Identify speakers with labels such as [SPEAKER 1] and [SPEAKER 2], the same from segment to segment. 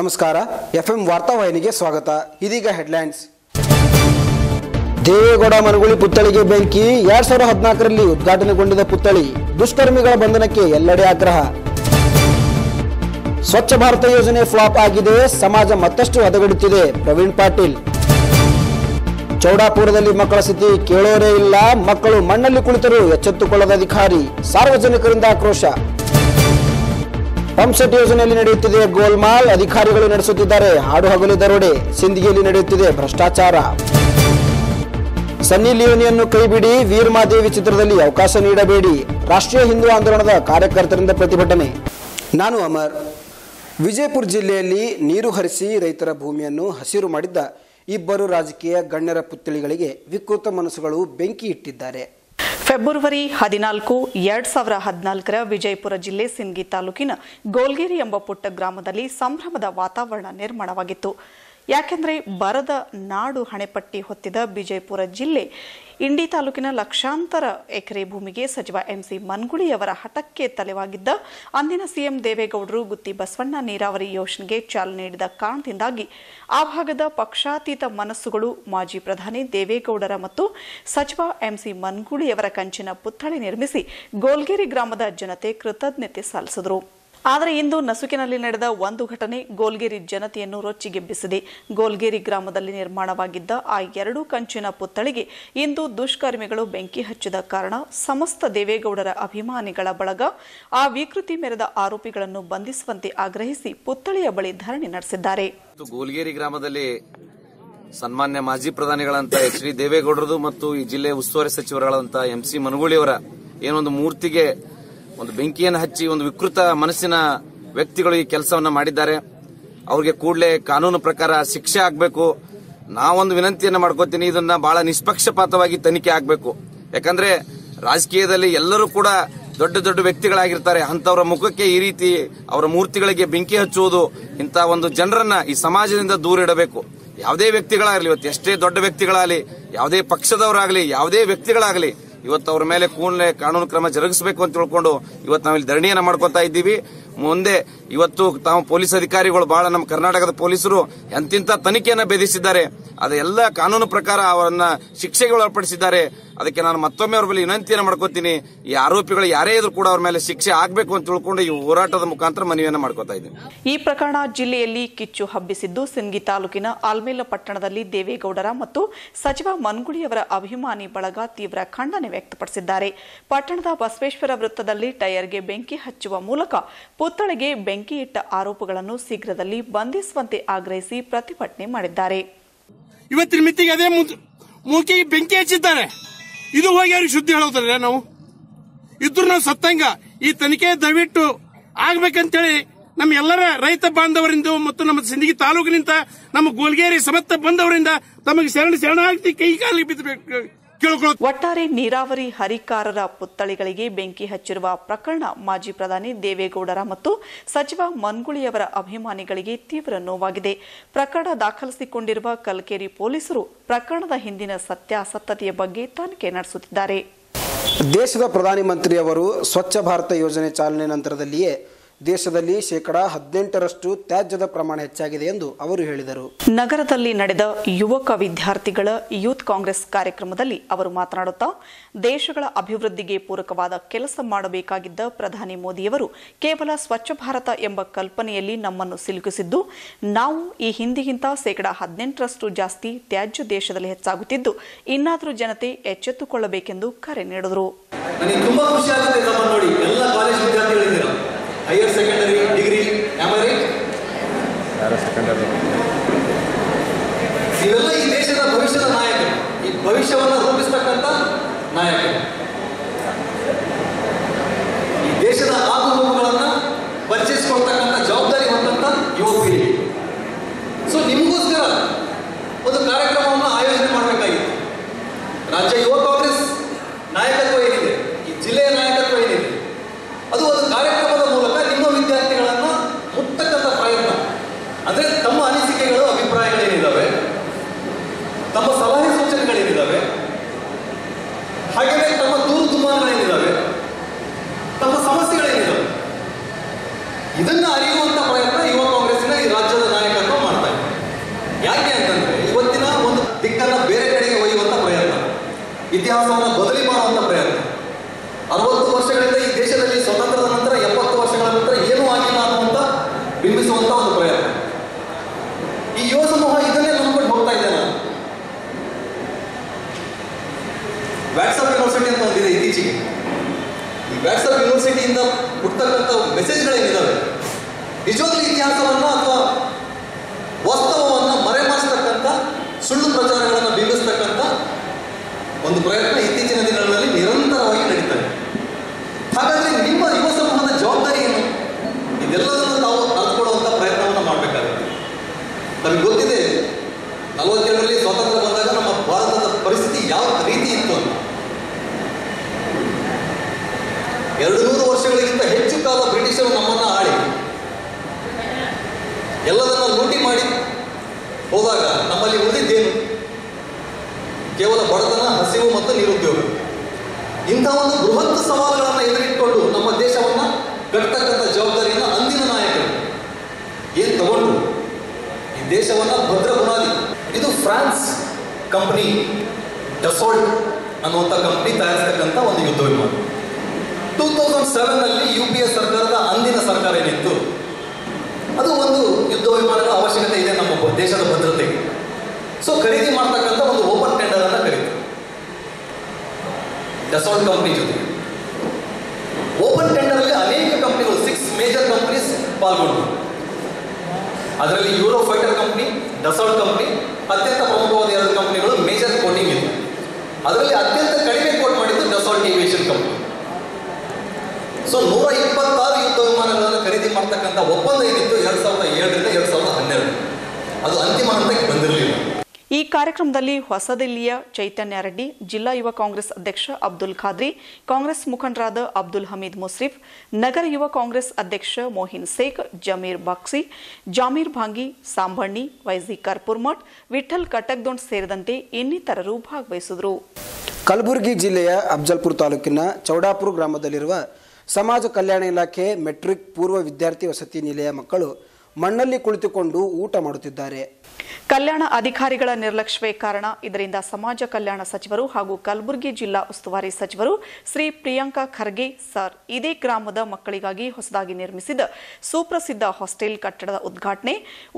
[SPEAKER 1] ನಮಸ್ಕಾರ F M ವಾರ್ತಾವಾಹಿನಿಗೆ ಸ್ವಾಗತ. ಇದೀಗ ಹೆಡ್ಲೈನ್ಸ್. ದೇವೇಗೌಡ ಮನಗುಳಿ ಪುತ್ಥಳಿಗೆ ಬೆಂಕಿ, ಎರಡ್ ಸಾವಿರದ ಹದಿನಾಲ್ಕರಲ್ಲಿ ಉದ್ಘಾಟನೆಗೊಂಡಿದ್ದ ಪುತ್ಥಳಿ, ದುಷ್ಕರ್ಮಿಗಳ ಬಂಧನಕ್ಕೆ ಎಲ್ಲೆಡೆ ಆಗ್ರಹ. ಸ್ವಚ್ಛ ಭಾರತ ಯೋಜನೆ ಫ್ಲಾಪ್ ಆಗಿದೆ, ಸಮಾಜ ಮತ್ತಷ್ಟು ಹದಗೆಡುತ್ತಿದೆ, ಪ್ರವೀಣ್ ಪಾಟೀಲ್. ಚೌಡಾಪುರದಲ್ಲಿ ಮಕ್ಕಳ ಸ್ಥಿತಿ ಕೇಳೋರೇ ಇಲ್ಲ, ಮಕ್ಕಳು ಮಣ್ಣಲ್ಲಿ ಕುಳಿತರು ಎಚ್ಚೆತ್ತುಕೊಳ್ಳದ ಅಧಿಕಾರಿ, ಸಾರ್ವಜನಿಕರಿಂದ ಆಕ್ರೋಶ. ಪಂಪ್ಸೆಟ್ ಯೋಜನೆಯಲ್ಲಿ ನಡೆಯುತ್ತಿದೆ ಗೋಲ್ಮಾಲ್. ಅಧಿಕಾರಿಗಳು ನಡೆಸುತ್ತಿದ್ದಾರೆ. ಹಾಡು ಹಗಲು ದರೋಡೆ ಸಿಂದಗಿಯಲ್ಲಿ ನಡೆಯುತ್ತಿದೆ ಭ್ರಷ್ಟಾಚಾರ. ಸನ್ನಿ ಲಿಯೋನಿಯನ್ನು ಕೈಬಿಡಿ. ವೀರಮಾದೇವಿ ಚಿತ್ರದಲ್ಲಿ ಅವಕಾಶ ನೀಡಬೇಡಿ. ರಾಷ್ಟ್ರೀಯ ಹಿಂದೂ ಆಂದೋಲನದ ಕಾರ್ಯಕರ್ತರಿಂದ ಪ್ರತಿಭಟನೆ. ನಾನು ಅಮರ್. ವಿಜಯಪುರ ಜಿಲ್ಲೆಯಲ್ಲಿ ನೀರು ಹರಿಸಿ ರೈತರ ಭೂಮಿಯನ್ನು ಹಸಿರು ಮಾಡಿದ್ದ ಇಬ್ಬರು ರಾಜಕೀಯ ಗಣ್ಯರ ಪುತ್ಥಳಿಗಳಿಗೆ ವಿಕೃತ ಮನಸ್ಸುಗಳು ಬೆಂಕಿ ಇಟ್ಟಿದ್ದಾರೆ.
[SPEAKER 2] ಫೆಬ್ರವರಿ ಹದಿನಾಲ್ಕು, ಎರಡ್ ಸಾವಿರ ಹದಿನಾಲ್ಕರ ವಿಜಯಪುರ ಜಿಲ್ಲೆ ಸಿಂಗಿ ತಾಲೂಕಿನ ಗೋಲ್ಗೇರಿ ಎಂಬ ಪುಟ್ಟ ಗ್ರಾಮದಲ್ಲಿ ಸಂಭ್ರಮದ ವಾತಾವರಣ ನಿರ್ಮಾಣವಾಗಿತ್ತು. ಯಾಕೆಂದರೆ ಬರದ ನಾಡು ಹಣೆಪಟ್ಟಿ ಹೊತ್ತಿದ ವಿಜಯಪುರ ಜಿಲ್ಲೆ ಇಂಡಿ ತಾಲೂಕಿನ ಲಕ್ಷಾಂತರ ಎಕರೆ ಭೂಮಿಗೆ ಸಚಿವ ಎಂಸಿ ಮನ್ಗುಳಿಯವರ ಹಠಕ್ಕೆ ತಲೆವಾಗಿದ್ದ ಅಂದಿನ ಸಿಎಂ ದೇವೇಗೌಡರು ಗುತ್ತಿ ಬಸವಣ್ಣ ನೀರಾವರಿ ಯೋಜನೆಗೆ ಚಾಲನೆ ನೀಡಿದ ಕಾರಣದಿಂದಾಗಿ ಆ ಭಾಗದ ಪಕ್ಷಾತೀತ ಮನಸ್ಸುಗಳು ಮಾಜಿ ಪ್ರಧಾನಿ ದೇವೇಗೌಡರ ಮತ್ತು ಸಚಿವ ಎಂಸಿ ಮನ್ಗುಳಿಯವರ ಕಂಚಿನ ಪುತ್ಥಳಿ ನಿರ್ಮಿಸಿ ಗೋಲ್ಗೇರಿ ಗ್ರಾಮದ ಜನತೆ ಕೃತಜ್ಞತೆ ಸಲ್ಲಿಸಿದರು. ಆದರೆ ಇಂದು ನಸುಕಿನಲ್ಲಿ ನಡೆದ ಒಂದು ಘಟನೆ ಗೋಲ್ಗೇರಿ ಜನತೆಯನ್ನು ರೊಚ್ಚಿಗೆಬ್ಬಿಸಿದೆ. ಗೋಲ್ಗೇರಿ ಗ್ರಾಮದಲ್ಲಿ ನಿರ್ಮಾಣವಾಗಿದ್ದ ಆ ಎರಡು ಕಂಚಿನ ಪುತ್ಥಳಿಗೆ ಇಂದು ದುಷ್ಕರ್ಮಿಗಳು ಬೆಂಕಿ ಹಚ್ಚಿದ ಕಾರಣ ಸಮಸ್ತ ದೇವೇಗೌಡರ ಅಭಿಮಾನಿಗಳ ಬಳಗ ಆ ವಿಕೃತಿ ಮೆರೆದ ಆರೋಪಿಗಳನ್ನು ಬಂಧಿಸುವಂತೆ ಆಗ್ರಹಿಸಿ ಪುತ್ಥಳಿಯ ಬಳಿ ಧರಣಿ ನಡೆಸಿದ್ದಾರೆ.
[SPEAKER 3] ಗೋಲ್ಗೇರಿ ಗ್ರಾಮದಲ್ಲಿ ಸನ್ಮಾನ್ಯ ಮಾಜಿ ಪ್ರಧಾನಿಗಳಂತ ಎಚ್ ಡಿ ದೇವೇಗೌಡರದು ಮತ್ತು ಈ ಜಿಲ್ಲೆಯ ಉಸ್ತುವಾರಿ ಸಚಿವರುಗಳಂತ ಎಂ ಸಿ ಮನಗೂಳಿಯವರ ಏನೊಂದು ಮೂರ್ತಿಗೆ ಒಂದು ಬೆಂಕಿಯನ್ನು ಹಚ್ಚಿ ಒಂದು ವಿಕೃತ ಮನಸ್ಸಿನ ವ್ಯಕ್ತಿಗಳು ಈ ಕೆಲಸವನ್ನ ಮಾಡಿದ್ದಾರೆ. ಅವ್ರಿಗೆ ಕೂಡಲೇ ಕಾನೂನು ಪ್ರಕಾರ ಶಿಕ್ಷೆ ಆಗಬೇಕು. ನಾವೊಂದು ವಿನಂತಿಯನ್ನು ಮಾಡ್ಕೋತೀನಿ, ಇದನ್ನ ಬಹಳ ನಿಷ್ಪಕ್ಷಪಾತವಾಗಿ ತನಿಖೆ ಆಗಬೇಕು. ಯಾಕಂದ್ರೆ ರಾಜಕೀಯದಲ್ಲಿ ಎಲ್ಲರೂ ಕೂಡ ದೊಡ್ಡ ದೊಡ್ಡ ವ್ಯಕ್ತಿಗಳಾಗಿರ್ತಾರೆ. ಅಂತವರ ಮುಖಕ್ಕೆ ಈ ರೀತಿ ಅವರ ಮೂರ್ತಿಗಳಿಗೆ ಬೆಂಕಿ ಹಚ್ಚುವುದು ಇಂಥ ಒಂದು ಜನರನ್ನ ಈ ಸಮಾಜದಿಂದ ದೂರ ಇಡಬೇಕು. ಯಾವುದೇ ವ್ಯಕ್ತಿಗಳಾಗಲಿ, ಇವತ್ತು ಎಷ್ಟೇ ದೊಡ್ಡ ವ್ಯಕ್ತಿಗಳಾಗಲಿ, ಯಾವುದೇ ಪಕ್ಷದವರಾಗಲಿ, ಯಾವುದೇ ವ್ಯಕ್ತಿಗಳಾಗಲಿ ಇವತ್ತು ಅವ್ರ ಮೇಲೆ ಕೂಡಲೇ ಕಾನೂನು ಕ್ರಮ ಜರುಗಿಸಬೇಕು ಅಂತ ತಿಳ್ಕೊಂಡು ಇವತ್ತು ನಾವಿಲ್ಲಿ ಧರಣಿಯನ್ನು ಮಾಡ್ಕೊತಾ ಇದ್ದೀವಿ. ಮುಂದೆ ಇವತ್ತು ತಾವು ಪೊಲೀಸ್ ಅಧಿಕಾರಿಗಳು ಬಹಳ ನಮ್ಮ ಕರ್ನಾಟಕದ ಪೊಲೀಸರು ಎಂತಿಂತ ತನಿಖೆಯನ್ನು ಭೇದಿಸಿದ್ದಾರೆ. ಅದೆಲ್ಲ ಕಾನೂನು ಪ್ರಕಾರ ಅವರನ್ನ ಶಿಕ್ಷೆಗೆ ಒಳಪಡಿಸಿದ್ದಾರೆ. ಅದಕ್ಕೆ ನಾನು ಮತ್ತೊಮ್ಮೆ ಅವ್ರ ಮೇಲೆ ವಿನಂತಿಯನ್ನು ಮಾಡ್ಕೋತೀನಿ. ಈ ಆರೋಪಿಗಳು ಯಾರೇ ಇದ್ರು ಕೂಡ ಅವ್ರ ಮೇಲೆ ಶಿಕ್ಷೆ ಆಗಬೇಕು ಅಂತ ತಿಳ್ಕೊಂಡು ಈ ಹೋರಾಟದ ಮುಖಾಂತರ ಮನವಿಯನ್ನು ಮಾಡ್ಕೋತಾ ಇದ್ದೀನಿ.
[SPEAKER 2] ಈ ಪ್ರಕರಣ ಜಿಲ್ಲೆಯಲ್ಲಿ ಕಿಚ್ಚು ಹಬ್ಬಿಸಿದ್ದು ಸಿಂಗಿ ತಾಲೂಕಿನ ಆಲ್ಮೇಲ ಪಟ್ಟಣದಲ್ಲಿ ದೇವೇಗೌಡರ ಮತ್ತು ಸಚಿವ ಮನ್ಗುಳಿಯವರ ಅಭಿಮಾನಿ ಬಳಗ ತೀವ್ರ ಖಂಡನೆ ವ್ಯಕ್ತಪಡಿಸಿದ್ದಾರೆ. ಪಟ್ಟಣದ ಬಸವೇಶ್ವರ ವೃತ್ತದಲ್ಲಿ ಟೈರ್ಗೆ ಬೆಂಕಿ ಹಚ್ಚುವ ಮೂಲಕ ಪುತ್ಥಳಿಗೆ ಬೆಂಕಿ ಇಟ್ಟ ಆರೋಪಗಳನ್ನು ಶೀಘ್ರದಲ್ಲಿ ಬಂಧಿಸುವಂತೆ ಆಗ್ರಹಿಸಿ ಪ್ರತಿಭಟನೆ ಮಾಡಿದ್ದಾರೆ.
[SPEAKER 4] ಇವತ್ತಿನ ಮಿತಿಗೆ ಅದೇ ಮುಖ್ಯ ಬೆಂಕಿ ಹಚ್ಚಿದ್ದಾರೆ. ಇದು ಹೋಗಿ ಅವ್ರಿಗೆ ಶುದ್ಧಿ ಹೇಳೋದ್ರೆ ನಾವು? ಇದ್ರು ನಾವು ಸತ್ತಂಗ. ಈ ತನಿಖೆ ದಯವಿಟ್ಟು ಆಗ್ಬೇಕಂತೇಳಿ ನಮ್ಮ ಎಲ್ಲರ ರೈತ ಬಾಂಧವರಿಂದ ಮತ್ತು ನಮ್ಮ ಸಿಂದಗಿ ತಾಲೂಕಿನಿಂದ, ನಮ್ಮ ಗೋಲ್ಗೇರಿ ಸಮತ್ತ ಬಂದವರಿಂದ ತಮಗೆ ಶರಣ, ಶರಣಾಗ್ತಿ ಕೈ ಕಾಲಿಗೆ ಬಿದ್ದಬೇಕು.
[SPEAKER 2] ಒಟ್ಟಾರೆ ನೀರಾವರಿ ಹರಿಕಾರರ ಪುತ್ಥಳಿಗಳಿಗೆ ಬೆಂಕಿ ಹಚ್ಚಿರುವ ಪ್ರಕರಣ ಮಾಜಿ ಪ್ರಧಾನಿ ದೇವೇಗೌಡರ ಮತ್ತು ಸಚಿವ ಮನ್ಗುಳಿಯವರ ಅಭಿಮಾನಿಗಳಿಗೆ ತೀವ್ರ ನೋವಾಗಿದೆ. ಪ್ರಕರಣ ದಾಖಲಿಸಿಕೊಂಡಿರುವ ಕಲ್ಕೇರಿ ಪೊಲೀಸರು ಪ್ರಕರಣದ ಹಿಂದಿನ ಸತ್ಯಾಸತ್ತತೆಯ ಬಗ್ಗೆ ತನಿಖೆ ನಡೆಸುತ್ತಿದ್ದಾರೆ.
[SPEAKER 1] ದೇಶದ ಪ್ರಧಾನಿ ಮಂತ್ರಿಯವರು ಸ್ವಚ್ಛ ಭಾರತ ಯೋಜನೆ ಚಾಲನೆ ನಂತರದಲ್ಲಿಯೇ ದೇಶದಲ್ಲಿ ಶೇಕಡಾ ಹದಿನೆಂಟರಷ್ಟು ತ್ಯಾಜ್ಯದ ಪ್ರಮಾಣ ಹೆಚ್ಚಾಗಿದೆ ಎಂದು ಅವರು ಹೇಳಿದರು.
[SPEAKER 2] ನಗರದಲ್ಲಿ ನಡೆದ ಯುವಕ ವಿದ್ಯಾರ್ಥಿಗಳ ಯೂತ್ ಕಾಂಗ್ರೆಸ್ ಕಾರ್ಯಕ್ರಮದಲ್ಲಿ ಅವರು ಮಾತನಾಡುತ್ತಾ ದೇಶಗಳ ಅಭಿವೃದ್ಧಿಗೆ ಪೂರಕವಾದ ಕೆಲಸ ಮಾಡಬೇಕಾಗಿದ್ದ ಪ್ರಧಾನಿ ಮೋದಿಯವರು ಕೇವಲ ಸ್ವಚ್ಛ ಭಾರತ ಎಂಬ ಕಲ್ಪನೆಯಲ್ಲಿ ನಮ್ಮನ್ನು ಸಿಲುಕಿಸಿದ್ದು ನಾವು ಈ ಹಿಂದಿಗಿಂತ ಶೇಕಡಾ ಹದಿನೆಂಟರಷ್ಟು ಜಾಸ್ತಿ ತ್ಯಾಜ್ಯ ದೇಶದಲ್ಲಿ ಹೆಚ್ಚಾಗುತ್ತಿದ್ದು ಇನ್ನಾದರೂ ಜನತೆ ಎಚ್ಚೆತ್ತುಕೊಳ್ಳಬೇಕೆಂದು ಕರೆ ನೀಡಿದರು
[SPEAKER 5] ನನಗೆ ತುಂಬಾ ಖುಷಿ ಆಗುತ್ತೆ ನಮ್ಮನ್ನು ನೋಡಿ ಎಲ್ಲ ಕಾಲೇಜ್ ವಿದ್ಯಾರ್ಥಿಗಳಿದ್ದೀರ ಹೈಯರ್ ಸೆಕೆಂಡರಿ ಡಿಗ್ರಿ ಸೆಕೆಂಡರಿ ಇವೆಲ್ಲ ಈ ದೇಶದ ಭವಿಷ್ಯದ ನಾಯಕರು. ಈ ಭವಿಷ್ಯವನ್ನು ರೂಪಿಸ್ತಕ್ಕಂಥ ನಾಯಕರು. ಈ ದೇಶದ ಆಗುಹೋಗುಗಳನ್ನ ಪರಿಚಯಿಸಿಕೊಳ್ತಕ್ಕಂಥ ಜವಾಬ್ದಾರಿ ಹೊಂದಂತ ಯುವ ಪೀಳಿಗೆ. ಸೊ ನಿಮಗೋಸ್ಕರ ಒಂದು ಕಾರ್ಯಕ್ರಮವನ್ನು ಆಯೋಜನೆ ಮಾಡಬೇಕಾಗಿತ್ತು. ರಾಜ್ಯ ಯುವ ಕಾಂಗ್ರೆಸ್ ನಾಯಕತ್ವ ಏನಿದೆ ಈ ಜಿಲ್ಲೆಯ ನಾಯಕತ್ವ ಏನಿದೆ ಅದು ಒಂದು ಕಾರ್ಯಕ್ರಮದ ಮೂಲಕ ನಿಮ್ಮ ವಿದ್ಯಾರ್ಥಿಗಳನ್ನ ಮುಟ್ಟಕ್ಕಂಥ ಪ್ರಯತ್ನ ಅಂದ್ರೆ ತಮ್ಮ ಅನಿಸಿಕೆಗಳು ಅಭಿಪ್ರಾಯಗಳೇನಿದ್ದಾವೆ ತಮ್ಮ ಸಲಹೆ ಸೂಚನೆಗಳೇನಿದ್ದಾವೆ ಹಾಗೆಯೇ ತಮ್ಮ ದಿಕ್ಕನ್ನ ಬೇರೆ ಕಡೆಗೆ ಒಯ್ಯುವಂತ ಪ್ರಯತ್ನ. ಇತಿಹಾಸವನ್ನು ಬದಲಿ ಮಾಡುವಂತ ಪ್ರಯತ್ನ. ಅರವತ್ತು ವರ್ಷಗಳಿಂದ ಈ ದೇಶದಲ್ಲಿ ಸ್ವತಂತ್ರದ ನಂತರ, ಎಪ್ಪತ್ತು ವರ್ಷಗಳ ನಂತರ ಏನು ಆಗಿಲ್ಲ ಅನ್ನುವಂತ ಬಿಂಬಿಸುವಂತ ಒಂದು ಪ್ರಯತ್ನ. ಈ ಯುವ ಸಮೂಹ ಇದನ್ನೇ ನಂಬ್ಕೊಂಡು ಹೋಗ್ತಾ ಇದೆ ವ್ಯಾಟ್ಸಪ್ ಯೂನಿವರ್ಸಿಟಿ ಅಂತ ಒಂದಿದೆ ಇತ್ತೀಚೆಗೆ. ಈ ವ್ಯಾಟ್ಸಪ್ ಯೂನಿವರ್ಸಿಟಿಯಿಂದ ಹುಟ್ಟತಕ್ಕಂಥ ಮೆಸೇಜ್ಗಳೇನಿದ್ದಾವೆ ನಿಜವಾಗ್ಲೂ ಇತಿಹಾಸವನ್ನ ಅಥವಾ ವಾಸ್ತವವನ್ನ ಒಂದು ಪ್ರಯತ್ನ ಇತ್ತೀಚಿನ ದಿನಗಳಲ್ಲಿ ನಿರಂತರವಾಗಿ ನಡೀತಾ ಇದೆ. ಹಾಗಾದ್ರೆ ನಿಮ್ಮ ಯುವ ಸಮೂಹದ ಜವಾಬ್ದಾರಿ ಏನು? ಇದೆಲ್ಲದನ್ನು ನಾವು ಅರ್ಥಕೊಳ್ಳುವಂಥ ಪ್ರಯತ್ನವನ್ನು ಮಾಡಬೇಕಾಗುತ್ತೆ. ನಮಗೆ ಗೊತ್ತಿದೆ ನಲವತ್ತೇಳರಲ್ಲಿ ಸ್ವಾತಂತ್ರ್ಯ ಬಂದಾಗ ನಮ್ಮ ಭಾರತದ ಪರಿಸ್ಥಿತಿ ಯಾವ ರೀತಿ ಇತ್ತು ಅಂತ. ಎರಡು ನೂರು ವರ್ಷಗಳಿಗಿಂತ ಹೆಚ್ಚು ಕಾಲ ಬ್ರಿಟಿಷರು ನಮ್ಮನ್ನ ಆಳಿ. ಎಲ್ಲದನ್ನ ಲೂಟಿ ಮಾಡಿ ಹೋದಾಗ ನಮ್ಮಲ್ಲಿ ಉಳಿದಿದ್ದೇನು ಕೇವಲ ಬಡತನ, ಹಸಿವು ಮತ್ತು ನಿರುದ್ಯೋಗ. ಇಂಥ ಒಂದು ಬೃಹತ್ ಸವಾಲುಗಳನ್ನು ಎದುರಿಟ್ಕೊಂಡು ನಮ್ಮ ದೇಶವನ್ನು ಕಟ್ಟತಕ್ಕಂಥ ಜವಾಬ್ದಾರಿಯನ್ನು ಅಂದಿನ ನಾಯಕರು ಏನು ತಗೊಂಡ್ರು? ಈ ದೇಶವನ್ನು ಭದ್ರ ಬುನಾದಿ ಇದು ಫ್ರಾನ್ಸ್ ಕಂಪನಿ ಡಸೋಲ್ಟ್ ಅನ್ನುವಂಥ ಕಂಪನಿ ತಯಾರಿಸ್ತಕ್ಕಂಥ ಒಂದು ಯುದ್ಧ ವಿಮಾನ. ಟೂ ತೌಸಂಡ್ ಸೆವೆನ್ ಅಲ್ಲಿ ಯು ಪಿ ಎ ಸರ್ಕಾರದ ಅಂದಿನ ಸರ್ಕಾರ ಏನಿತ್ತು ಅದು ಒಂದು ಯುದ್ಧ ವಿಮಾನಗಳ ಅವಶ್ಯಕತೆ ಇದೆ ನಮ್ಮ ಬ- ದೇಶದ ಭದ್ರತೆಗೆ ಸೊ ಖರೀದಿ ಮಾಡ್ತಕ್ಕಂಥ ಒಂದು ಓಪನ್ ಟೆಂಡರ್ ಅನ್ನ ಕರೀತು ಡಸಾಲ್ಟ್ ಕಂಪ್ನಿ ಜೊತೆ. ಓಪನ್ ಟೆಂಡರ್ ಅಲ್ಲಿ ಅನೇಕ ಕಂಪ್ನಿಗಳು ಸಿಕ್ಸ್ ಮೇಜರ್ ಕಂಪ್ನೀಸ್ ಪಾಲ್ಗೊಂಡು ಅದರಲ್ಲಿ Eurofighter company Dassault company ಅತ್ಯಂತ ಪ್ರಮುಖವಾದ ಎರಡು ಕಂಪ್ನಿಗಳು ಮೇಜರ್ ಕೋಟಿಂಗ್ ಇದೆ. ಅದರಲ್ಲಿ ಅತ್ಯಂತ ಕಡಿಮೆ ಕೋಟ್ ಮಾಡಿದ್ದು ಡಸಾಲ್ಟ್ ಏವಿಯೇಷನ್ ಕಂಪ್ನಿ ಸೊ ನೂರ ಇಪ್ಪತ್ತಾರು ಯುದ್ಧ ವಿಮಾನಗಳನ್ನು ಖರೀದಿ ಮಾಡ್ತಕ್ಕಂಥ ಒಪ್ಪಂದ ಏನಿತ್ತು? ಎರಡು ಸಾವಿರದ ಏಳರಿಂದ ಎರಡು ಸಾವಿರದ ಹನ್ನೆರಡು ಅದು ಅಂತಿಮ ಹಂತಕ್ಕೆ ಬಂದಿರಲಿಲ್ಲ.
[SPEAKER 2] ಈ ಕಾರ್ಯಕ್ರಮದಲ್ಲಿ ಹೊಸದಿಲ್ಲಿಯ ಚೈತನ್ಯ ರೆಡ್ಡಿ, ಜಿಲ್ಲಾ ಯುವ ಕಾಂಗ್ರೆಸ್ ಅಧ್ಯಕ್ಷ ಅಬ್ದುಲ್ ಖಾದ್ರಿ, ಕಾಂಗ್ರೆಸ್ ಮುಖಂಡರಾದ ಅಬ್ದುಲ್ ಹಮೀದ್ ಮುಸ್ರಿಫ್, ನಗರ ಯುವ ಕಾಂಗ್ರೆಸ್ ಅಧ್ಯಕ್ಷ ಮೋಹಿನ್ ಸೇಖ್, ಜಮೀರ್ ಬಕ್ಸಿ ಜಾಮೀರ್ ಭಾಂಗಿ, ಸಾಂಬಣ್ಣಿ, ವೈಜಿ ಕರ್ಪುರ್ಮಠ್ ವಿಠಲ್ ಕಟಕ್ದೊಂಡ್ ಸೇರಿದಂತೆ ಇನ್ನಿತರರು ಭಾಗವಹಿಸಿದರು.
[SPEAKER 1] ಕಲಬುರಗಿ ಜಿಲ್ಲೆಯ ಅಫ್ಜಲ್ಪುರ ತಾಲೂಕಿನ ಚೌಡಾಪುರ ಗ್ರಾಮದಲ್ಲಿರುವ ಸಮಾಜ ಕಲ್ಯಾಣ ಇಲಾಖೆ ಮೆಟ್ರಿಕ್ ಪೂರ್ವ ವಿದ್ಯಾರ್ಥಿ ವಸತಿ ನಿಲಯ ಮಕ್ಕಳು ಮಣ್ಣಲ್ಲಿ ಕುಳಿತುಕೊಂಡು ಊಟ ಮಾಡುತ್ತಿದ್ದಾರೆ.
[SPEAKER 2] ಕಲ್ಯಾಣ ಅಧಿಕಾರಿಗಳ ನಿರ್ಲಕ್ಷ್ಯವೇ ಕಾರಣ. ಇದರಿಂದ ಸಮಾಜ ಕಲ್ಯಾಣ ಸಚಿವರು ಹಾಗೂ ಕಲಬುರಗಿ ಜಿಲ್ಲಾ ಉಸ್ತುವಾರಿ ಸಚಿವರು ಶ್ರೀ ಪ್ರಿಯಾಂಕಾ ಖರ್ಗೆ ಸರ್. ಇದೇ ಗ್ರಾಮದ ಮಕ್ಕಳಿಗಾಗಿ ಹೊಸದಾಗಿ ನಿರ್ಮಿಸಿದ ಸುಪ್ರಸಿದ್ಧ ಹಾಸ್ಟೆಲ್ ಕಟ್ಟಡದ ಉದ್ಘಾಟನೆ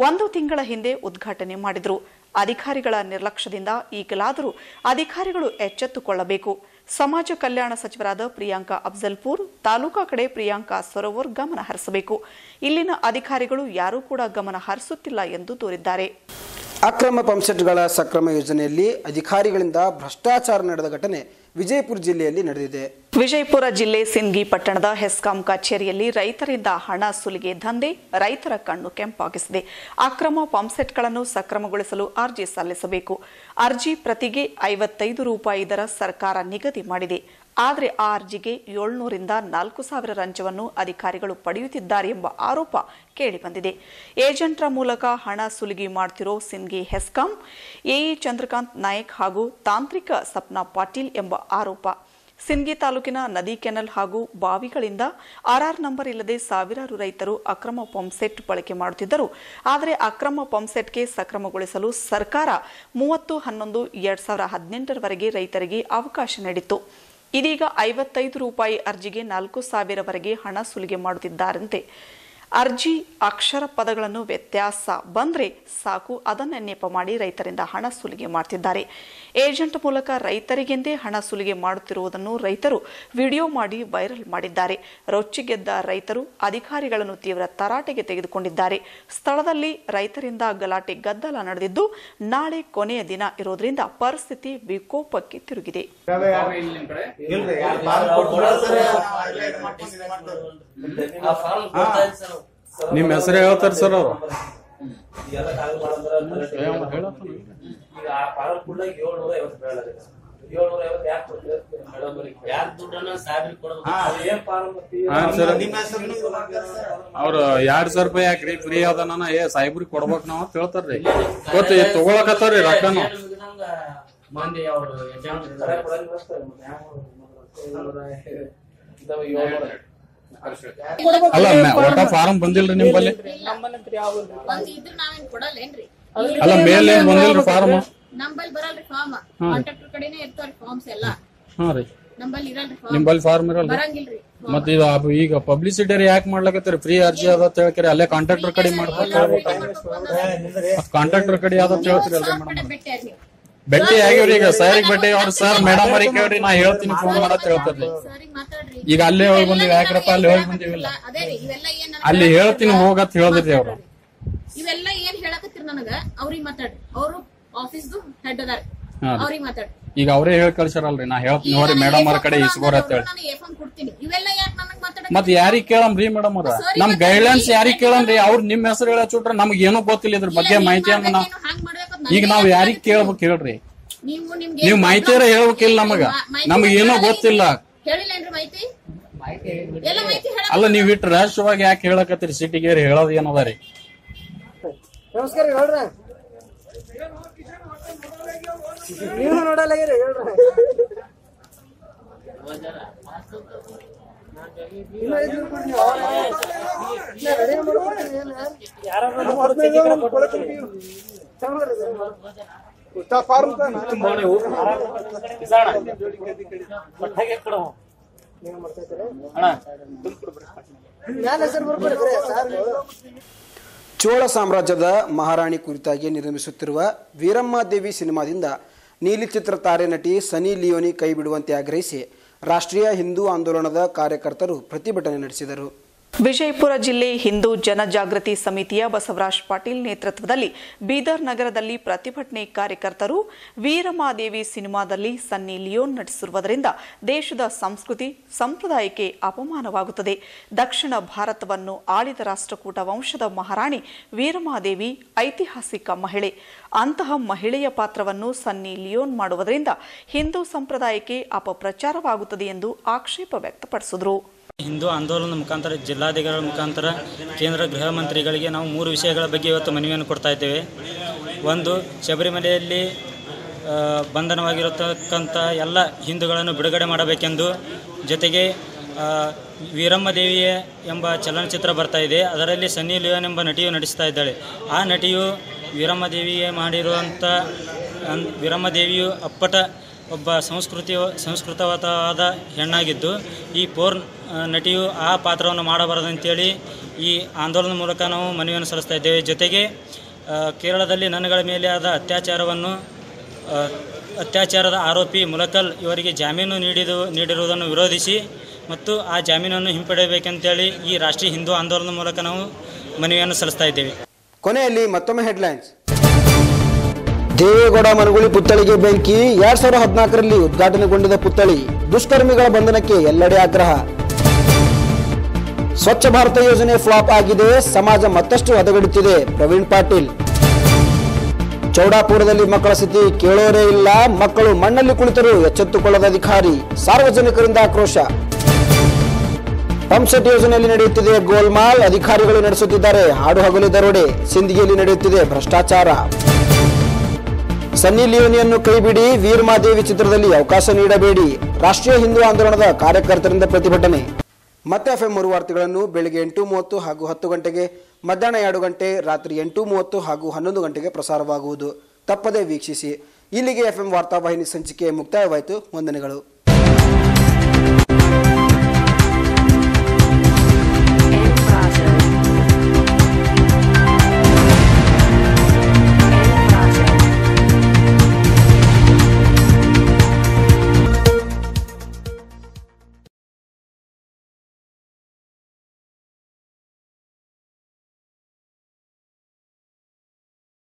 [SPEAKER 2] ಒಂದು ತಿಂಗಳ ಹಿಂದೆ ಉದ್ಘಾಟನೆ ಮಾಡಿದರು. ಅಧಿಕಾರಿಗಳ ನಿರ್ಲಕ್ಷ್ಯದಿಂದ ಈಗಲಾದರೂ ಅಧಿಕಾರಿಗಳು ಎಚ್ಚೆತ್ತುಕೊಳ್ಳಬೇಕು. ಸಮಾಜ ಕಲ್ಯಾಣ ಸಚಿವರಾದ ಪ್ರಿಯಾಂಕಾ ಅಫ್ಜಲ್ಪುರ್, ತಾಲೂಕಾ ಕಡೆ ಪ್ರಿಯಾಂಕಾ ಸರೋವರ್ ಗಮನ ಹರಿಸಬೇಕು. ಇಲ್ಲಿನ ಅಧಿಕಾರಿಗಳು ಯಾರೂ ಕೂಡ ಗಮನ ಹರಿಸುತ್ತಿಲ್ಲ ಎಂದು ದೂರಿದ್ದಾರೆ.
[SPEAKER 1] ಅಕ್ರಮ ಪಂಪ್ಸೆಟ್ಗಳ ಸಕ್ರಮ ಯೋಜನೆಯಲ್ಲಿ ಅಧಿಕಾರಿಗಳಿಂದ ಭ್ರಷ್ಟಾಚಾರ ನಡೆದ ಘಟನೆ ವಿಜಯಪುರ ಜಿಲ್ಲೆಯಲ್ಲಿ ನಡೆದಿದೆ.
[SPEAKER 2] ವಿಜಯಪುರ ಜಿಲ್ಲೆ ಸಿಂಗಿ ಪಟ್ಟಣದ ಹೆಸ್ಕಾಂ ಕಚೇರಿಯಲ್ಲಿ ರೈತರಿಂದ ಹಣ ಸುಲಿಗೆ ದಂಧೆ, ರೈತರ ಕಣ್ಣು ಕೆಂಪಾಗಿಸಿದೆ. ಅಕ್ರಮ ಪಂಪ್ಸೆಟ್ಗಳನ್ನು ಸಕ್ರಮಗೊಳಿಸಲು ಅರ್ಜಿ ಸಲ್ಲಿಸಬೇಕು. ಅರ್ಜಿ ಪ್ರತಿಗೆ ಐವತ್ತೈದು ರೂಪಾಯಿ ದರ ಸರ್ಕಾರ ನಿಗದಿ ಮಾಡಿದೆ. ಆದರೆ ಆ ಅರ್ಜಿಗೆ ಏಳ್ನೂರಿಂದ ನಾಲ್ಕು ಸಾವಿರ ರಂಜವನ್ನು ಅಧಿಕಾರಿಗಳು ಪಡೆಯುತ್ತಿದ್ದಾರೆ ಎಂಬ ಆರೋಪ ಕೇಳಿಬಂದಿದೆ. ಏಜೆಂಟ್ರ ಮೂಲಕ ಹಣ ಸುಲಿಗೆ ಮಾಡ್ತಿರೋ ಸಿನ್ಗಿ ಹೆಸ್ಕಾಂ ಎಇ ಚಂದ್ರಕಾಂತ್ ನಾಯಕ್ ಹಾಗೂ ತಾಂತ್ರಿಕ ಸಪ್ನಾ ಪಾಟೀಲ್ ಎಂಬ ಆರೋಪ. ಸಿನ್ಗಿ ತಾಲೂಕಿನ ನದಿ ಕೆನಲ್ ಹಾಗೂ ಬಾವಿಗಳಿಂದ ಆರ್ಆರ್ ನಂಬರ್ ಇಲ್ಲದೆ ಸಾವಿರಾರು ರೈತರು ಅಕ್ರಮ ಪಂಪ್ಸೆಟ್ ಬಳಕೆ ಮಾಡುತ್ತಿದ್ದರು. ಆದರೆ ಅಕ್ರಮ ಪಂಪ್ಸೆಟ್ಗೆ ಸಕ್ರಮಗೊಳಿಸಲು ಸರ್ಕಾರ ಮೂವತ್ತು, ಹನ್ನೊಂದು, ಎರಡ್ ಸಾವಿರ ಹದಿನೆಂಟರವರೆಗೆ ರೈತರಿಗೆ ಅವಕಾಶ ನೀಡಿತ್ತು. ಇದೀಗ ಐವತ್ತೈದು ರೂಪಾಯಿ ಅರ್ಜಿಗೆ ನಾಲ್ಕು ಸಾವಿರವರೆಗೆ ಹಣ ಸುಲಿಗೆ ಮಾಡುತ್ತಿದ್ದಾರಂತೆ. ಅರ್ಜಿ ಅಕ್ಷರ ಪದಗಳನ್ನು ವ್ಯತ್ಯಾಸ ಬಂದ್ರೆ ಸಾಕು ಅದನ್ನೇ ನೆಪ ಮಾಡಿ ರೈತರಿಂದ ಹಣ ಸುಲಿಗೆ ಮಾಡ್ತಿದ್ದಾರೆ. ಏಜೆಂಟ್ ಮೂಲಕ ರೈತರಿಗೆಂದೇ ಹಣ ಸುಲಿಗೆ ಮಾಡುತ್ತಿರುವುದನ್ನು ರೈತರು ವಿಡಿಯೋ ಮಾಡಿ ವೈರಲ್ ಮಾಡಿದ್ದಾರೆ. ರೊಚ್ಚಿಗೆದ್ದ ರೈತರು ಅಧಿಕಾರಿಗಳನ್ನು ತೀವ್ರ ತರಾಟೆಗೆ ತೆಗೆದುಕೊಂಡಿದ್ದಾರೆ. ಸ್ಥಳದಲ್ಲಿ ರೈತರಿಂದ ಗಲಾಟೆ ಗದ್ದಲ ನಡೆದಿದ್ದು ನಾಳೆ ಕೊನೆಯ ದಿನ ಇರೋದ್ರಿಂದ ಪರಿಸ್ಥಿತಿ ವಿಕೋಪಕ್ಕೆ ತಿರುಗಿದೆ.
[SPEAKER 6] ನಿಮ್ ಹೆಸರು ಹೇಳ್ತಾರೆ ಸರ್ ಅವ್ರು ಅವ್ರ ಎರಡ್ ಸಾವಿರ ರೂಪಾಯಿ ಯಾಕ್ರಿ ಫ್ರೀ ಅದನ್ನ ಏ ಸಾಹೇಬ್ರಿಗೆ ಕೊಡ್ಬೇಕು ನಾವು ಅಂತ ಹೇಳ್ತಾರ್ರಿ ಗೊತ್ತ ತಗೊಳಕತ್ತಾರ್ರಿ ರೊಕ್ಕನು
[SPEAKER 7] ಮಂದಿ ಅವರು
[SPEAKER 6] ಅಲ್ಲ ಒಟ್ಟ ಫಾರಂ ಬಂದಿಲ್ರಿ ನಿಂಬಲ್ಲಿ?
[SPEAKER 8] ಒಂದ್ ಇದ್ರ ನಾವೇನ್ ಕೊಡಲ್ಲೇನ್ರಿ?
[SPEAKER 6] ಅಲ್ಲ ಮೇಲೆ ಏನ್ ಬಂದಿಲ್ರಿ ಫಾರಂ?
[SPEAKER 8] ನಂಬಲ್ಲಿ ಬರಲ್ರಿ ಫಾರ್ಮ್ ಕಾಂಟ್ರಾಕ್ಟರ್ ಕಡೆನೇ ಇರ್ತಾವ್ರಿ ಫಾರ್ಮ್ಸ್ ಎಲ್ಲ.
[SPEAKER 6] ಹಾ ರೀ.
[SPEAKER 8] ನಂಬಲ್ಲಿ ಇರಲ್ರಿ ಫಾರ್ಮ್
[SPEAKER 6] ಇರಲ್ಲ
[SPEAKER 8] ಬರಂಗಿಲ್ರಿ
[SPEAKER 6] ಮತ್ ಇದು ಅಬ್- ಈಗ ಪಬ್ಲಿಸಿಟಿ ಯಾಕೆ ಮಾಡ್ಲಕತ್ತೀರಿ? ಫ್ರೀ ಅರ್ಜಿ ಅದ ಅಂತ ಹೇಳ್ಕರಿ ಅಲ್ಲೇ ಕಾಂಟ್ರಾಕ್ಟರ್ ಕಡೆ ಮಾಡ್ಬೇಕು ಕಾಂಟ್ರಾಕ್ಟರ್ ಕಡೆ ಯಾವ್ದು ಅಂತ ಹೇಳ್ತೀರಿ ಅಲ್ರಿ ಮೇಡಮ್
[SPEAKER 8] ಭೇಟಿಯಾಗಿ
[SPEAKER 6] ಆಗ್ಯವ್ರಿ ಈಗ? ಸರ್ ಬಟ್ಟೆ ಅವ್ರು ಸರ್ ಮೇಡಮ್ ಅವ್ರಿಗೆ ಕೇಳ್ರಿ ನಾ ಹೇಳ್ತೀನಿ ಫೋನ್ ಮಾಡತ್ ಹೇಳ್ತಾರ್ರಿ ಈಗ ಅಲ್ಲೇ ಹೋಗಿ ಬಂದಿವಿ ಯಾಕ್ರಪ್ಪ ಅಲ್ಲಿ ಹೋಗಿ ಬಂದಿವಿಲ್ಲ ಅಲ್ಲಿ ಹೇಳ್ತೀನಿ ಹೋಗತ್ ಹೇಳಿದ್ರಿ ಅವ್ರು.
[SPEAKER 8] ಇವೆಲ್ಲ ಏನ್ ಹೇಳಕತ್ತಿರ್ ನನಗ? ಅವ್ರಿಗೆ ಮಾತಾಡ್ರಿ ಅವರು ಆಫೀಸ್ದು ಹೆಡ್ ಅದಾರ. ಅವ್ರಿಗೆ ಮಾತಾಡ್ರಿ
[SPEAKER 6] ಈಗ ಅವರೇ ಹೇಳಿ ಕಳ್ಸಾರಲ್ರಿ ನಾ ಹೇಳ್ತೀನಿ ಹೋರಿ ಮೇಡಮ್ ಅವ್ರ ಕಡೆ ಇಸ್ಕೋರ್ ಅಂತ ಹೇಳಿ. ಮತ್ ಯಾರಿಗ್ ಕೇಳಮ್ರಿ ಮೇಡಮ್ ಅವ್ರ? ನಮ್ ಗೈಡ್ಲೈನ್ಸ್ ಯಾರಿಗ್ ಕೇಳಮ್ರಿ? ಅವ್ರ ನಿಮ್ ಹೆಸರು ಹೇಳಚ್ಬಿಟ್ರೆ ನಮ್ಗೆ ಏನೂ ಗೊತ್ತಿಲ್ಲ ಇದ್ರ ಬಗ್ಗೆ ಮಾಹಿತಿಯನ್ನು ನಾವು ಈಗ ನಾವ್ ಯಾರಿಗ್ ಕೇಳ್ಬೇಕು ಹೇಳ್ರಿ.
[SPEAKER 8] ನೀವು ನಿಮ್ಗೆ
[SPEAKER 6] ನೀವ್ ಮಾಹಿತಿಯರ ಹೇಳ್ಬೇಕಿಲ್ಲ ನಮಗ? ನಮಗ್ ಏನೋ ಗೊತ್ತಿಲ್ಲ.
[SPEAKER 8] ಹೇಳಿಲ್ಲೇನ್ರಿ ಮಾಹಿತಿ? ಎಲ್ಲ ಮಾಹಿತಿ ಹೇಳ
[SPEAKER 6] ಅಲ್ಲ ನೀವ್ ಇಟ್ಟು ರಹಸ್ಯವಾಗಿ ಯಾಕೆ ಹೇಳಕತ್ತೀರಿ? ಸಿಟಿಗೆ ಹೇಳೋದ್ ಏನದ ರೀ?
[SPEAKER 1] ನಮಸ್ಕಾರ ಹೇಳ್ರ. ನೀವು ನೋಡಲ್ಲ ಹೇಳ್ರಿ. ಚೋಳ ಸಾಮ್ರಾಜ್ಯದ ಮಹಾರಾಣಿ ಕುರಿತಾಗಿ ನಿರ್ಮಿಸುತ್ತಿರುವ ವೀರಮ್ಮ ದೇವಿ ಸಿನಿಮಾದಿಂದ ನೀಲಿ ಚಿತ್ರ ತಾರೆ ನಟಿ ಸನಿ ಲಿಯೋನಿ ಕೈ ಬಿಡುವಂತೆ ಆಗ್ರಹಿಸಿ ರಾಷ್ಟ್ರೀಯ ಹಿಂದೂ ಆಂದೋಲನದ ಕಾರ್ಯಕರ್ತರು ಪ್ರತಿಭಟನೆ ನಡೆಸಿದರು.
[SPEAKER 2] ವಿಜಯಪುರ ಜಿಲ್ಲೆ ಹಿಂದೂ ಜನಜಾಗೃತಿ ಸಮಿತಿಯ ಬಸವರಾಜ್ ಪಾಟೀಲ್ ನೇತೃತ್ವದಲ್ಲಿ ಬೀದರ್ ನಗರದಲ್ಲಿ ಪ್ರತಿಭಟನೆ ಕಾರ್ಯಕರ್ತರು ವೀರಮಾದೇವಿ ಸಿನಿಮಾದಲ್ಲಿ ಸನ್ನಿ ಲಿಯೋನ್ ನಟಿಸಿರುವುದರಿಂದ ದೇಶದ ಸಂಸ್ಕೃತಿ, ಸಂಪ್ರದಾಯಕ್ಕೆ ಅಪಮಾನವಾಗುತ್ತದೆ. ದಕ್ಷಿಣ ಭಾರತವನ್ನು ಆಳಿದ ರಾಷ್ಟ್ರಕೂಟ ವಂಶದ ಮಹಾರಾಣಿ ವೀರಮಾದೇವಿ ಐತಿಹಾಸಿಕ ಮಹಿಳೆ. ಅಂತಹ ಮಹಿಳೆಯ ಪಾತ್ರವನ್ನು ಸನ್ನಿ ಲಿಯೋನ್ ಮಾಡುವುದರಿಂದ ಹಿಂದೂ ಸಂಪ್ರದಾಯಕ್ಕೆ ಅಪಪ್ರಚಾರವಾಗುತ್ತದೆ ಎಂದು ಆಕ್ಷೇಪ ವ್ಯಕ್ತಪಡಿಸಿದರು.
[SPEAKER 9] ಹಿಂದೂ ಆಂದೋಲನದ ಮುಖಾಂತರ ಜಿಲ್ಲಾಧಿಕಾರಿಗಳ ಮುಖಾಂತರ ಕೇಂದ್ರ ಗೃಹ ಮಂತ್ರಿಗಳಿಗೆ ನಾವು ಮೂರು ವಿಷಯಗಳ ಬಗ್ಗೆ ಇವತ್ತು ಮನವಿಯನ್ನು ಕೊಡ್ತಾ ಇದ್ದೇವೆ. ಒಂದು ಶಬರಿಮಲೆಯಲ್ಲಿ ಬಂಧನವಾಗಿರತಕ್ಕಂಥ ಎಲ್ಲ ಹಿಂದೂಗಳನ್ನು ಬಿಡುಗಡೆ ಮಾಡಬೇಕೆಂದು ಜೊತೆಗೆ ಆ, ವೀರಮ್ಮ ದೇವಿಯ ಎಂಬ ಚಲನಚಿತ್ರ ಬರ್ತಾ ಇದೆ. ಅದರಲ್ಲಿ ಸನ್ನಿ ಲಿಯೋನ್ ಎಂಬ ನಟಿಯು ನಟಿಸ್ತಾ ಇದ್ದಾಳೆ. ಆ ನಟಿಯು ವೀರಮ್ಮ ದೇವಿಗೆ ಮಾಡಿರುವಂಥ ಅನ್- ವೀರಮ್ಮ ದೇವಿಯು ಅಪ್ಪಟ ಒಬ್ಬ ಸಂಸ್ಕೃತಿ ಸಂಸ್ಕೃತವತವಾದ ಹೆಣ್ಣಾಗಿದ್ದು, ಈ ಪೋರ್ನ್ ನಟಿಯು ಆ ಪಾತ್ರವನ್ನು ಮಾಡಬಾರದಂತೇಳಿ ಈ ಆಂದೋಲನದ ಮೂಲಕ ನಾವು ಮನವಿಯನ್ನು ಸಲ್ಲಿಸ್ತಾ ಇದ್ದೇವೆ. ಜೊತೆಗೆ ಕೇರಳದಲ್ಲಿ ನನ್ನಗಳ ಮೇಲೆ ಆದ ಅತ್ಯಾಚಾರವನ್ನು ಅತ್ಯಾಚಾರದ ಆರೋಪಿ ಮುಲಕಲ್ ಇವರಿಗೆ ಜಾಮೀನು ನೀಡಿದು, ನೀಡಿರುವುದನ್ನು ವಿರೋಧಿಸಿ ಮತ್ತು ಆ ಜಾಮೀನನ್ನು ಹಿಂಪಡೆಯಬೇಕಂತೇಳಿ ಈ ರಾಷ್ಟ್ರೀಯ ಹಿಂದೂ ಆಂದೋಲನದ ಮೂಲಕ ನಾವು ಮನವಿಯನ್ನು ಸಲ್ಲಿಸ್ತಾ ಇದ್ದೇವೆ.
[SPEAKER 1] ಕೊನೆಯಲ್ಲಿ ಮತ್ತೊಮ್ಮೆ ಹೆಡ್ಲೈನ್ಸ್ ದೇವೇಗೌಡ ಮನಗುಳಿ ಪುತ್ಥಳಿಗೆ ಬೆಂಕಿ ಎರಡ್ ಸಾವಿರದ ಹದಿನಾಲ್ಕರಲ್ಲಿ ಉದ್ಘಾಟನೆಗೊಂಡಿದ್ದ ಪುತ್ಥಳಿ, ದುಷ್ಕರ್ಮಿಗಳ ಬಂಧನಕ್ಕೆ ಎಲ್ಲೆಡೆ ಆಗ್ರಹ. ಸ್ವಚ್ಛ ಭಾರತ ಯೋಜನೆ ಫ್ಲಾಪ್ ಆಗಿದೆ, ಸಮಾಜ ಮತ್ತಷ್ಟು ಹದಗೆಡುತ್ತಿದೆ, ಪ್ರವೀಣ್ ಪಾಟೀಲ್. ಚೌಡಾಪುರದಲ್ಲಿ ಮಕ್ಕಳ ಸ್ಥಿತಿ ಕೇಳೋರೇ ಇಲ್ಲ, ಮಕ್ಕಳು ಮಣ್ಣಲ್ಲಿ ಕುಳಿತರೂ ಎಚ್ಚೆತ್ತುಕೊಳ್ಳದ ಅಧಿಕಾರಿ, ಸಾರ್ವಜನಿಕರಿಂದ ಆಕ್ರೋಶ. ಪಂಪ್ಸೆಟ್ ಯೋಜನೆಯಲ್ಲಿ ನಡೆಯುತ್ತಿದೆ ಗೋಲ್ಮಾಲ್, ಅಧಿಕಾರಿಗಳು ನಡೆಸುತ್ತಿದ್ದಾರೆ, ಹಾಡು ಹಗಲು ದರೋಡೆ, ಸಿಂದಗಿಯಲ್ಲಿ ನಡೆಯುತ್ತಿದೆ ಭ್ರಷ್ಟಾಚಾರ. ಸನ್ನಿ ಲಿಯೋನಿಯನ್ನು ಕೈಬಿಡಿ, ವೀರಮಾದೇವಿ ಚಿತ್ರದಲ್ಲಿ ಅವಕಾಶ ನೀಡಬೇಡಿ. ರಾಷ್ಟ್ರೀಯ ಹಿಂದೂ ಆಂದೋಲನದ ಕಾರ್ಯಕರ್ತರಿಂದ ಪ್ರತಿಭಟನೆ. ಮತ್ತೆ ಎಫ್ಎಂ ಮೂರು ವಾರ್ತೆಗಳನ್ನು ಬೆಳಿಗ್ಗೆ ಎಂಟು ಮೂವತ್ತು ಹಾಗೂ ಹತ್ತು ಗಂಟೆಗೆ, ಮಧ್ಯಾಹ್ನ ಎರಡು ಗಂಟೆ, ರಾತ್ರಿ ಎಂಟು ಮೂವತ್ತು ಹಾಗೂ ಹನ್ನೊಂದು ಗಂಟೆಗೆ ಪ್ರಸಾರವಾಗುವುದು. ತಪ್ಪದೇ ವೀಕ್ಷಿಸಿ. ಇಲ್ಲಿಗೆ ಎಫ್ಎಂ ವಾರ್ತಾವಾಹಿನಿ ಸಂಚಿಕೆ ಮುಕ್ತಾಯವಾಯಿತು. ವಂದನೆಗಳು.